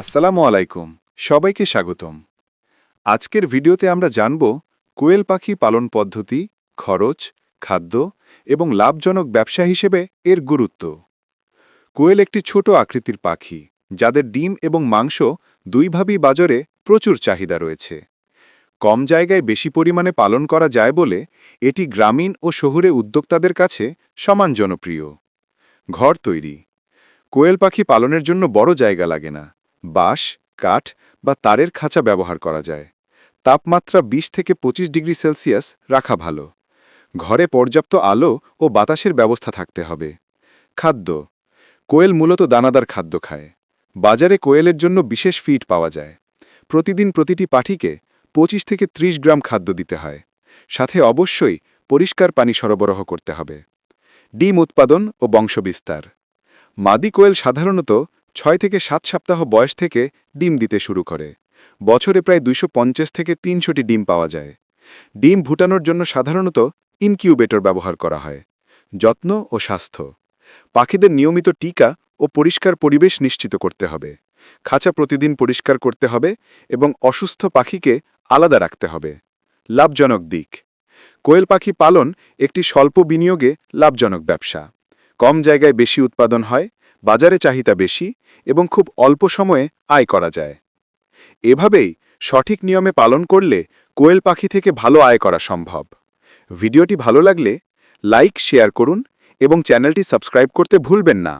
আসসালামু আলাইকুম, সবাইকে স্বাগতম। আজকের ভিডিওতে আমরা জানব কোয়েল পাখি পালন পদ্ধতি, খরচ, খাদ্য এবং লাভজনক ব্যবসা হিসেবে এর গুরুত্ব। কোয়েল একটি ছোট আকৃতির পাখি, যাদের ডিম এবং মাংস দুইভাবেই বাজারে প্রচুর চাহিদা রয়েছে। কম জায়গায় বেশি পরিমাণে পালন করা যায় বলে এটি গ্রামীণ ও শহুরে উদ্যোক্তাদের কাছে সমান জনপ্রিয়। ঘর তৈরি। কোয়েল পাখি পালনের জন্য বড় জায়গা লাগে না। বাঁশ, কাঠ বা তারের খাঁচা ব্যবহার করা যায়। তাপমাত্রা ২০ থেকে ২৫ ডিগ্রি সেলসিয়াস রাখা ভালো। ঘরে পর্যাপ্ত আলো ও বাতাসের ব্যবস্থা থাকতে হবে। খাদ্য। কোয়েল মূলত দানাদার খাদ্য খায়। বাজারে কোয়েলের জন্য বিশেষ ফিড পাওয়া যায়। প্রতিদিন প্রতিটি পাঠিকে ২৫ থেকে ৩০ গ্রাম খাদ্য দিতে হয়। সাথে অবশ্যই পরিষ্কার পানি সরবরাহ করতে হবে। ডিম উৎপাদন ও বংশবিস্তার। মাদি কোয়েল সাধারণত ছয় থেকে সাত সপ্তাহ বয়স থেকে ডিম দিতে শুরু করে। বছরে প্রায় দুইশো পঞ্চাশ থেকে তিনশোটি ডিম পাওয়া যায়। ডিম ভুটানোর জন্য সাধারণত ইনকিউবেটর ব্যবহার করা হয়। যত্ন ও স্বাস্থ্য। পাখিদের নিয়মিত টিকা ও পরিষ্কার পরিবেশ নিশ্চিত করতে হবে। খাঁচা প্রতিদিন পরিষ্কার করতে হবে এবং অসুস্থ পাখিকে আলাদা রাখতে হবে। লাভজনক দিক। কোয়েল পাখি পালন একটি স্বল্প বিনিয়োগে লাভজনক ব্যবসা। কম জায়গায় বেশি উৎপাদন হয় বাজারে চাহিদা বেশি এবং খুব অল্প সময়ে আয় করা যায়। এভাবেই সঠিক নিয়মে পালন করলে কোয়েল পাখি থেকে ভালো আয় করা সম্ভব। ভিডিওটি ভালো লাগলে লাইক, শেয়ার করুন এবং চ্যানেলটি সাবস্ক্রাইব করতে ভুলবেন না।